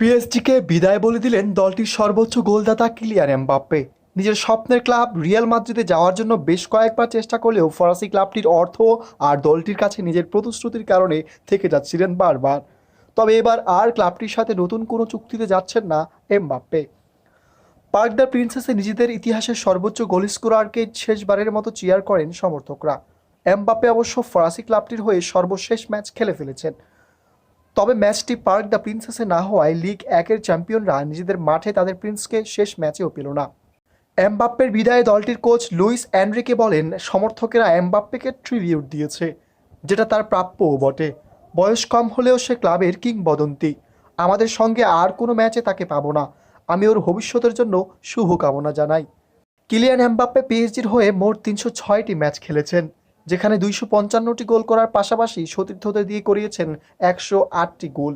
পিএসজিকে বিদায় বলে দিলেন দলটির সর্বোচ্চ গোলদাতা কিলিয়ান এমবাপ্পে। নিজের স্বপ্নের ক্লাব রিয়াল মাদ্রিদে যাওয়ার জন্য বেশ কয়েকবার চেষ্টা করলেও ফরাসি ক্লাবটির অর্থ আর দলটির কাছে নিজের প্রতিশ্রুতির কারণে থেকে যাচ্ছিলেন বারবার। তবে এবার আর ক্লাবটির সাথে নতুন কোনো চুক্তিতে যাচ্ছেন না এমবাপ্পে। পার্ক দ্য প্রিন্সেসে নিজেদের ইতিহাসের সর্বোচ্চ গোল স্কোরারকে শেষবারের মতো চিয়ার করেন সমর্থকরা। এমবাপ্পে অবশ্য ফরাসি ক্লাবটির হয়ে সর্বশেষ ম্যাচ খেলে ফেলেছেন। তবে ম্যাচটি পার্ক দ্য প্রিন্সেসে না হওয়ায় লিগ একের চ্যাম্পিয়নরা নিজেদের মাঠে তাদের প্রিন্সকে শেষ ম্যাচেও পেল না। এমবাপ্পের বিদায়ে দলটির কোচ লুইস অ্যান্ড্রিকে বলেন, সমর্থকেরা এমবাপ্পেকে ট্রিবিউট দিয়েছে, যেটা তার প্রাপ্যও বটে। বয়স কম হলেও সে ক্লাবের কিংবদন্তি। আমাদের সঙ্গে আর কোনো ম্যাচে তাকে পাবো না। আমি ওর ভবিষ্যতের জন্য শুভকামনা জানাই। কিলিয়ান এমবাপ্পে পিএসজির হয়ে মোট তিনশো ছয়টি ম্যাচ খেলেছেন। যেখানে দুইশো পঞ্চান্নটি গোল করার পাশাপাশি সতীর্থদের দিয়ে করিয়েছেন একশো আটটি গোল।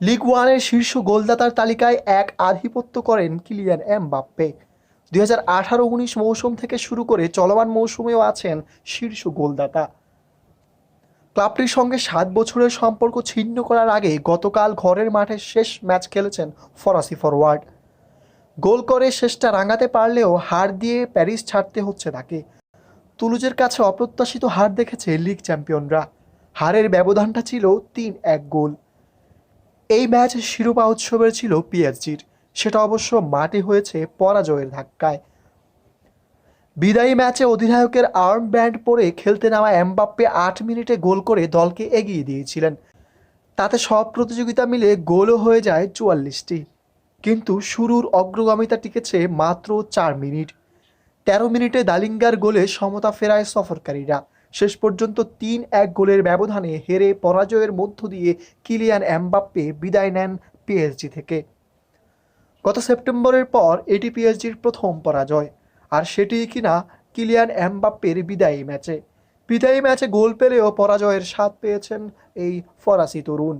লিগ ওয়ানের শীর্ষ গোলদাতার তালিকায় এক আধিপত্য করেন কিলিয়ান এম বাপ্পে দুই হাজার আঠারো উনিশ মৌসুম থেকে শুরু করে চলমান মৌসুমেও আছেন শীর্ষ গোলদাতা। ক্লাবটির সঙ্গে সাত বছরের সম্পর্ক ছিন্ন করার আগে গতকাল ঘরের মাঠে শেষ ম্যাচ খেলেছেন ফরাসি ফরওয়ার্ড গোল করে শেষটা রাঙাতে পারলেও হার দিয়ে প্যারিস ছাড়তে হচ্ছে তাকে। তুলুজের কাছে অপ্রত্যাশিত হার দেখেছে লিগ চ্যাম্পিয়নরা। হারের ব্যবধানটা ছিল তিন এক গোল। এই ম্যাচ শিরোপা উৎসবের ছিল পিএসজির। সেটা অবশ্য মাটি হয়েছে পরাজয়ের ধাক্কায়। বিদায়ী ম্যাচে অধিনায়কের আর্ম ব্যান্ড পরে খেলতে নামা এমবাপ্পে আট মিনিটে গোল করে দলকে এগিয়ে দিয়েছিলেন। তাতে সব প্রতিযোগিতা মিলে গোলও হয়ে যায় চুয়াল্লিশটি। কিন্তু শুরুর অগ্রগামিতা টিকেছে মাত্র চার মিনিট। তেরো মিনিটে দালিঙ্গার গোলে সমতা ফেরায় সফরকারীরা। শেষ পর্যন্ত তিন এক গোলের ব্যবধানে হেরে পরাজয়ের মধ্য দিয়ে কিলিয়ান এমবাপ্পে বিদায় নেন পিএসজি থেকে। গত সেপ্টেম্বরের পর এটি পিএসজির প্রথম পরাজয়, আর সেটি কিনা কিলিয়ান এমবাপ্পের বিদায়ী ম্যাচে। বিদায়ী ম্যাচে গোল পেলেও পরাজয়ের স্বাদ পেয়েছেন এই ফরাসি তরুণ।